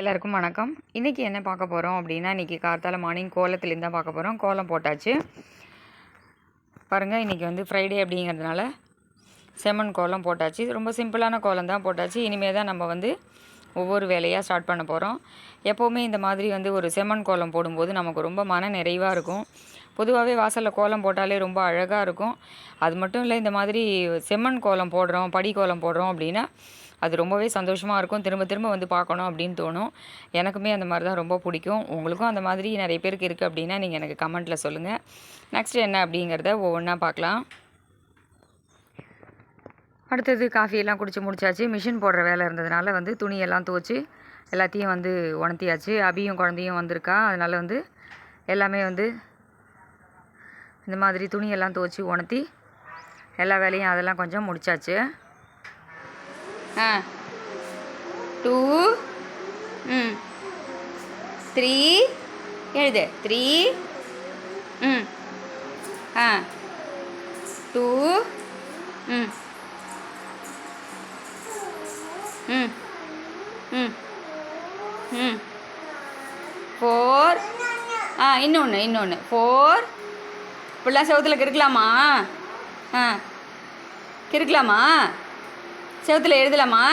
எல்லாருக்கும் வணக்கம். இன்றைக்கி என்ன பார்க்க போகிறோம் அப்படின்னா இன்றைக்கி கார்த்தால மார்னிங் கோலத்துலேருந்து தான் பார்க்க போகிறோம் கோலம் போட்டாச்சு. பாருங்கள் இன்றைக்கி வந்து ஃப்ரைடே அப்படிங்கிறதுனால செம்மண் கோலம் போட்டாச்சு. ரொம்ப சிம்பிளான கோலம் தான் போட்டாச்சு. இனிமேல் தான் நம்ம வந்து ஒவ்வொரு வேலையாக ஸ்டார்ட் பண்ண போகிறோம் எப்போவுமே இந்த மாதிரி வந்து ஒரு செம்மண் கோலம் போடும்போது நமக்கு ரொம்ப மன நிறைவாக இருக்கும். பொதுவாகவே வாசலில் கோலம் போட்டாலே ரொம்ப அழகாக இருக்கும். அது மட்டும் இல்லை இந்த மாதிரி செம்மண் கோலம் போடுறோம் படி கோலம் போடுறோம் அப்படின்னா அது ரொம்பவே சந்தோஷமாக இருக்கும். திரும்ப திரும்ப வந்து பார்க்கணும் அப்படின்னு தோணும். எனக்குமே அந்த மாதிரி தான் ரொம்ப பிடிக்கும். உங்களுக்கும் அந்த மாதிரி நிறைய பேருக்கு இருக்குது அப்படின்னா நீங்கள் எனக்கு கமெண்ட்டில் சொல்லுங்கள் நெக்ஸ்ட் என்ன அப்படிங்கிறத ஒவ்வொன்றா பார்க்கலாம். அடுத்தது காஃபியெல்லாம் குடிச்சு முடிச்சாச்சு. மிஷின் போடுற வேலை இருந்ததுனால வந்து துணியெல்லாம் துவச்சி எல்லாத்தையும் வந்து உணர்த்தியாச்சு. அபியும் குழந்தையும் வந்திருக்கா. அதனால் வந்து எல்லாமே வந்து இந்த மாதிரி துணியெல்லாம் துவச்சி உணர்த்தி எல்லா வேலையும் அதெல்லாம் கொஞ்சம் முடிச்சாச்சு. ஆ. டூ. ம். த்ரீ. எழுது. த்ரீ. ம். ஆ. டூ. ம். ம். ம். ம். ஃபோர். ஆ இன்னொன்று இன்னொன்று ஃபோர். இப்படிலாம் செவத்தில் கிறுக்கலாமா? ஆ. கிறுக்கலாமா? செவத்தில் எழுதலாமா?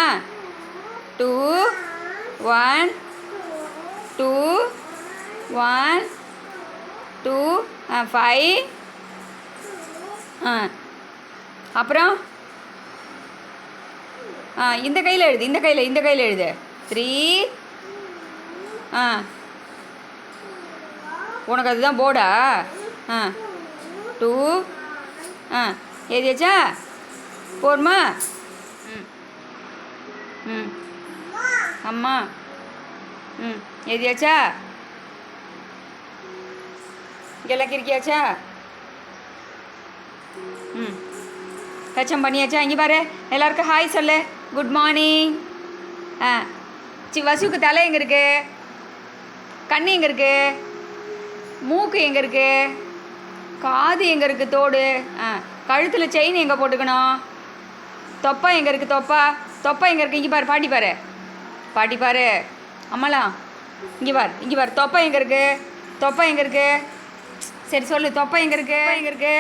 Two one two one two five ஆ. அப்புறம்? ஆ இந்த கையில் எழுது இந்த கையில் இந்த கையில் எழுது. த்ரீ ஆ. உனக்கு அதுதான் போர்டா? ஆ. டூ. ஆ எழுதியாச்சா? போருமா ம். ம். அம்மா. ம் எழுதியாச்சா? இங்கெல்லாம் கிரிக்கியாச்சா ம். கச்சம் பண்ணியாச்சா? இங்கே பாரு. எல்லாருக்கும் ஹாய் சொல்லு. குட் மார்னிங் ஆ. சி வசுக்கு தலை எங்கே இருக்குது கண்ணு எங்கே இருக்குது மூக்கு எங்கே இருக்குது காது எங்கே இருக்கு தோடு? ஆ கழுத்தில் செயின் எங்கே போட்டுக்கணும்? தொப்பா எங்கே இருக்குது தொப்பா? தொப்பா எங்கே இருக்குது இங்கே பாரு பாட்டி பாரு. பாட்டி பாரு. அம்மலா இங்கே பார் இங்கே பார். தொப்பா எங்கே இருக்குது தொப்பா எங்கே இருக்குது சரி சொல்லு. தொப்பா எங்கே இருக்கு? எங்கே இருக்கு?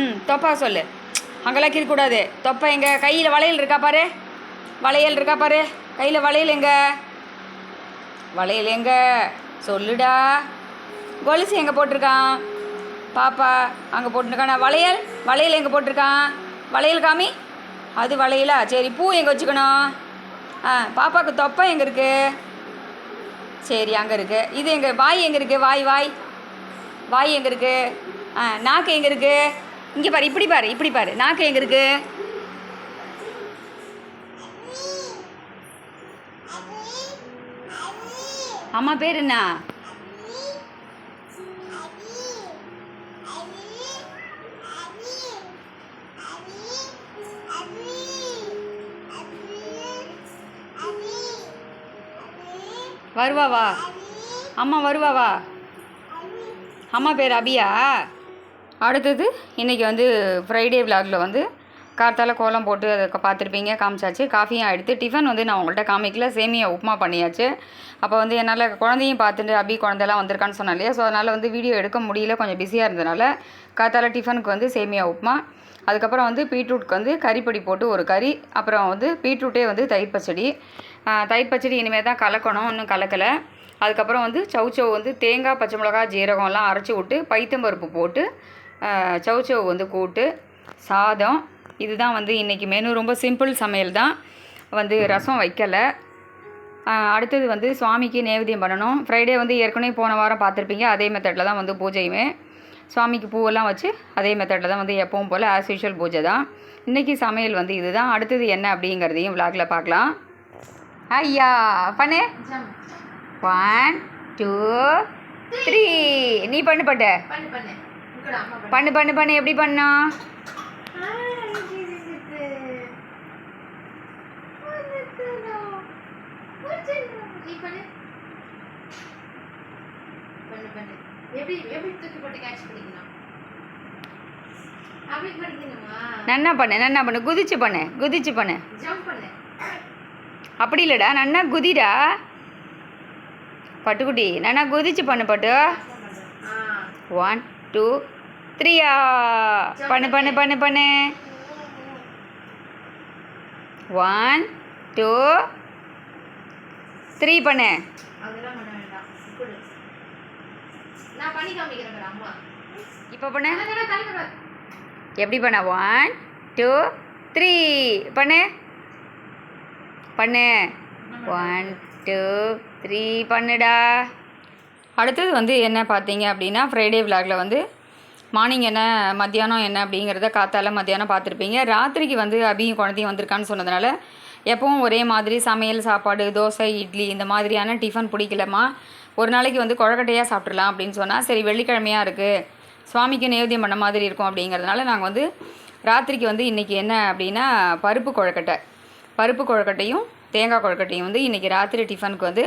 ம் தொப்பா சொல்லு. அங்கெல்லாம் கிறுக்கூடாது. தொப்பை எங்கே? கையில் வளையல் இருக்கா பாரு? வளையல் இருக்கா பாரு? கையில் வளையல் எங்க? வளையல் எங்க? சொல்லுடா. கொலுசு எங்கே போட்டிருக்கான்? பாப்பா அங்கே போட்டிருக்கானா. வளையல் வளையல் எங்கே போட்டிருக்கான்? வளையல் காமி? அது வளையலா? சரி பூ எங்கே வச்சுக்கணும்? ஆ பாப்பாவுக்கு தொப்பை எங்கே இருக்கு? சரி அங்கே இருக்கு. இது எங்கே வாய் எங்கே இருக்கு? வாய் வாய். வாய் எங்கே இருக்கு? ஆ நாக்கு எங்கே இருக்கு? இங்கே பாரு இப்படி பாரு இப்படி பாரு. நாக்கு எங்கே இருக்கு? அம்மா பேர் என்ன? வருவாவா அம்மா வருவாவா அம்மா பேர் அபியா. அடுத்தது இன்றைக்கி வந்து ஃப்ரைடே விலாகில் வந்து கார்த்தால கோலம் போட்டு அதை பார்த்துருப்பீங்க காமிச்சாச்சு. காஃபியும் எடுத்து டிஃபன் வந்து நான் உங்கள்கிட்ட காமிக்கல. சேமியா உப்புமா பண்ணியாச்சு. அப்போ வந்து என்னால் குழந்தையும் பார்த்துட்டு அபி குழந்தைலாம் வந்திருக்கான்னு சொன்னேன் இல்லையா? ஸோ அதனால் வந்து வீடியோ எடுக்க முடியல. கொஞ்சம் பிஸியாக இருந்ததுனால கார்த்தால டிஃபனுக்கு வந்து சேமியா உப்புமா. அதுக்கப்புறம் வந்து பீட்ரூட்க்கு வந்து கறிப்பொடி போட்டு ஒரு கறி. அப்புறம் வந்து பீட்ரூட்டே வந்து தயிர் பச்சடி. தயிர் பச்சடி இனிமேல் தான் கலக்கணும் இன்னும் கலக்கலை. அதுக்கப்புறம் வந்து சவுச்சவ் வந்து தேங்காய் பச்சை மிளகா ஜீரகம்லாம் அரைச்சி விட்டு பைத்தம்பருப்பு போட்டு ஆ, சவுச்சவ் வந்து கூட்டு சாதம். இதுதான் வந்து இன்றைக்கி மெனு ரொம்ப சிம்பிள் சமையல் தான். வந்து ரசம் வைக்கலை. அடுத்தது வந்து சுவாமிக்கு நேவேத்தியம் பண்ணணும். ஃப்ரைடே வந்து ஏற்கனவே போன வாரம் பார்த்துருப்பீங்க அதே மெத்தடில் தான் வந்து பூஜையுமே. சுவாமிக்கு பூவெல்லாம் வச்சு அதே மெத்தடில் தான் வந்து எப்பவும் போல் ஆஸ் யூஷுவல் பூஜை தான். இன்றைக்கி சமையல் வந்து இதுதான். அடுத்தது என்ன அப்படிங்கிறதையும் விளாகில் பார்க்கலாம். ஐயா பண்ணு ஒன் டூ த்ரீ நீ பண்ணு பட்டு பண்ணு பண்ணு. பண்ணு. எப்படி பண்ணோம் நன்னா பண்ணு நன்னா பண்ணு. குதிச்சு பண்ணு குதிச்சு பண்ணு. ஜம்ப் பண்ணு. அப்படி இல்லைடா. நன்னா குதிடா. பட்டுக்குட்டி நானா குதிச்சு பண்ணு பட்டு. ஒன் டூ த்ரீயா பண்ணு பண்ணு பண்ணு பண்ணு. ஒன் டூ த்ரீ பண்ணு. இப்போ பண்ணு. எப்படி பண்ண? ஒன் டூ த்ரீ பண்ணு. பண்ணு. ஒன் டூ த்ரீ பண்ணுடா. அடுத்தது வந்து என்ன பார்த்தீங்க அப்படின்னா ஃப்ரைடே விலாகில் வந்து மார்னிங் என்ன மத்தியானம் என்ன அப்படிங்கிறத காத்தால மத்தியானம் பார்த்துருப்பீங்க. ராத்திரிக்கு வந்து அபியும் குழந்தையும் வந்திருக்கான்னு சொன்னதுனால எப்பவும் ஒரே மாதிரி சமையல் சாப்பாடு தோசை இட்லி இந்த மாதிரியான டிஃபன் பிடிக்கலம்மா. ஒரு நாளைக்கு வந்து குழக்கட்டையாக சாப்பிட்றலாம் அப்படின்னு சொன்னால் சரி வெள்ளிக்கிழமையாக இருக்குது சுவாமிக்கு நைவேத்தியம் பண்ண மாதிரி இருக்கும் அப்படிங்கிறதுனால நாங்கள் வந்து ராத்திரிக்கு வந்து இன்றைக்கி என்ன அப்படின்னா பருப்பு குழக்கட்டை. பருப்பு கொழுக்கட்டையும் தேங்காய் கொழுக்கட்டையும் வந்து இன்றைக்கி ராத்திரி டிஃபனுக்கு வந்து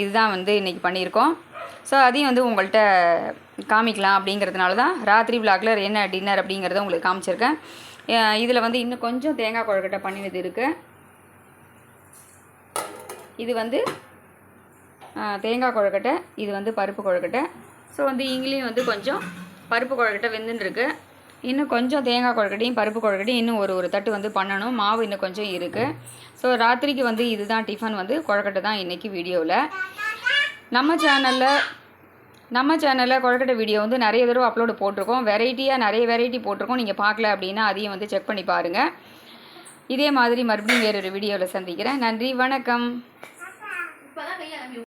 இதுதான் வந்து இன்றைக்கி பண்ணியிருக்கோம். ஸோ அதையும் வந்து உங்கள்கிட்ட காமிக்கலாம் அப்படிங்கிறதுனால தான் ராத்திரி விளாகில் என்ன டின்னர் அப்படிங்கிறத உங்களுக்கு காமிச்சிருக்கேன். இதில் வந்து இன்னும் கொஞ்சம் தேங்காய் குழக்கட்டை பண்ணினது இருக்குது இது வந்து தேங்காய் கொழுக்கட்டை இது வந்து பருப்பு கொழுக்கட்டை. ஸோ வந்து இங்கேயும் வந்து கொஞ்சம் பருப்பு கொழுக்கட்டை வெந்துன்னு இருக்குது இன்னும் கொஞ்சம் தேங்காய் குழக்கட்டையும் பருப்பு குழக்கட்டையும் இன்னும் ஒரு ஒரு தட்டு வந்து பண்ணணும். மாவு இன்னும் கொஞ்சம் இருக்குது ஸோ ராத்திரிக்கு வந்து இதுதான் டிஃபன் வந்து கொழக்கட்டை தான் இன்றைக்கி வீடியோவில் நம்ம சேனலில் நம்ம சேனலில் கொழக்கட்டை வீடியோ வந்து நிறைய தடவை அப்லோடு போட்டிருக்கோம். வெரைட்டியாக நிறைய வெரைட்டி போட்டிருக்கோம். நீங்கள் பார்க்கல அப்படின்னா அதையும் வந்து செக் பண்ணி பாருங்கள் இதே மாதிரி மறுபடியும் வேறொரு வீடியோவில் சந்திக்கிறேன். நன்றி வணக்கம்.